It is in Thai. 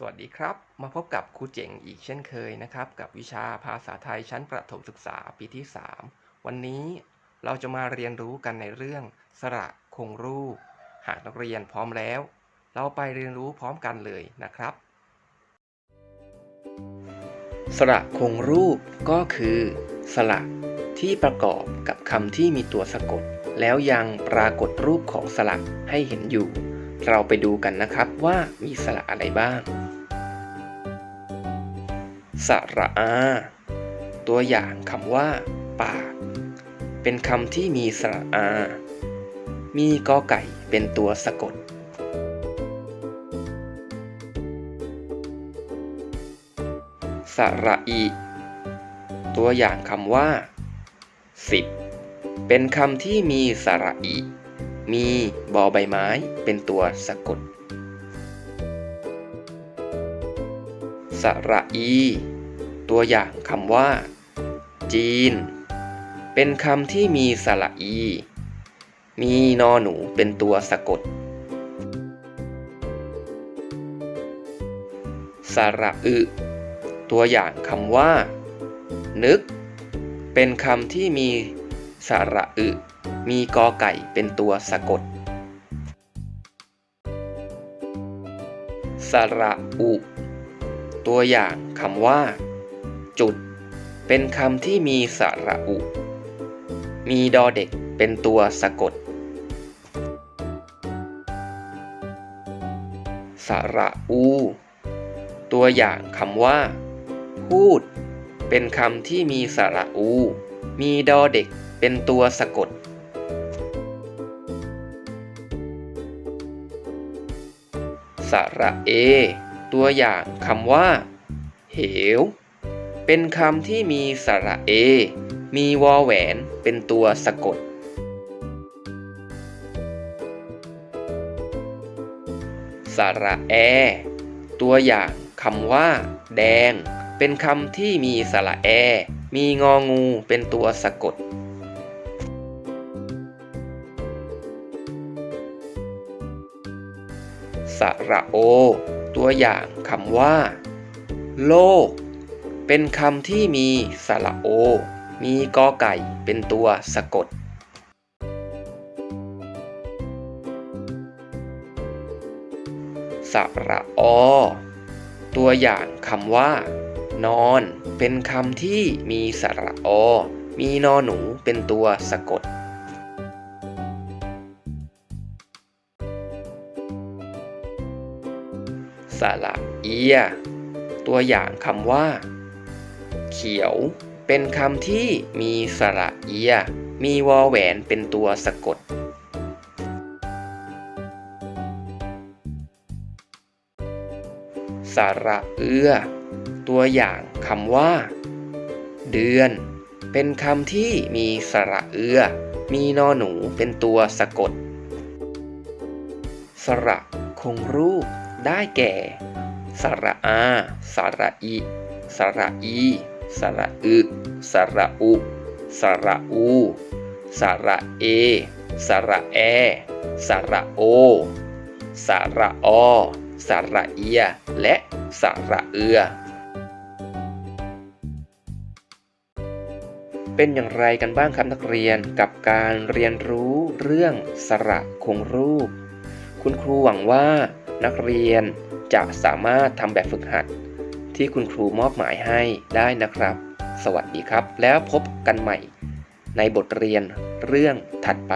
สวัสดีครับ มาพบกับครูเจ๋งอีกเช่นเคยนะครับ กับวิชาภาษาไทยชั้นประถมศึกษาปีที่ 3 วันนี้เราจะมาเรียนรู้กันในเรื่องสระคงรูป หากนักเรียนพร้อมแล้ว เราไปเรียนรู้พร้อมกันเลยนะครับ สระคงรูปก็คือ สระที่ประกอบกับคำที่มีตัวสะกด แล้วยังปรากฏรูปของสระให้เห็นอยู่ เราไปดูกันนะครับว่ามีสระอะไรบ้าง สระอา ตัวอย่างคำว่า ปาก เป็นคำที่มีสระอา มีกอไก่เป็นตัวสะกด สระอี ตัวอย่างคำว่าสิบเป็นคำที่มีสระอี มีบอใบไม้เป็นตัวสะกด สระอี ตัวอย่างคำว่า จีน เป็นคำที่มีสระอี มีนอหนูเป็นตัวสะกด สระอึ ตัวอย่างคำว่า นึก เป็นคำที่มี สระอึ มีกอไก่เป็นตัวสะกด สระอุ ตัวอย่างคำว่า จุด เป็นคำที่มีสระอุ มีดอเด็กเป็นตัวสะกด สระอู ตัวอย่างคำว่า พูด เป็นคำที่มีสระอู มีดอเด็ก เป็นตัวสะกด สระเอ ตัวอย่างคำว่า เหว เป็นคำที่มีสระเอ มีวอแหวนเป็นตัวสะกด สระแอ ตัวอย่างคำว่า แดง เป็นคำที่มีสระแอ มีงองูเป็นตัวสะกด สระโอ ตัวอย่างคำว่า โลก เป็นคำที่มีสระโอ มีกอไก่เป็นตัวสะกด สระอ ตัวอย่างคำว่า นอน เป็นคำที่มีสระอ มีนอหนูเป็นตัวสะกด สระเอีย ตัวอย่างคำว่า เขียว เป็นคำที่มีสระเอีย มีวอแหวนเป็นตัวสะกด สระเอือ ตัวอย่างคำว่า เดือน เป็นคำที่มีสระเอือ มีนอหนูเป็นตัวสะกด สระคงรูป ได้แก่ สระอา สระอีสระอี สระอึ สระอุ สระอู สระเอ สระแอ สระโอ สระอสระเอีย และสระเอือ เป็นอย่างไรกันบ้างครับนักเรียนกับการเรียนรู้เรื่องสระคงรูป คุณครูหวังว่า นักเรียนจะสามารถทำแบบฝึกหัด ที่คุณครูมอบหมายให้ได้นะครับ สวัสดีครับ แล้วพบกันใหม่ ในบทเรียนเรื่องถัดไป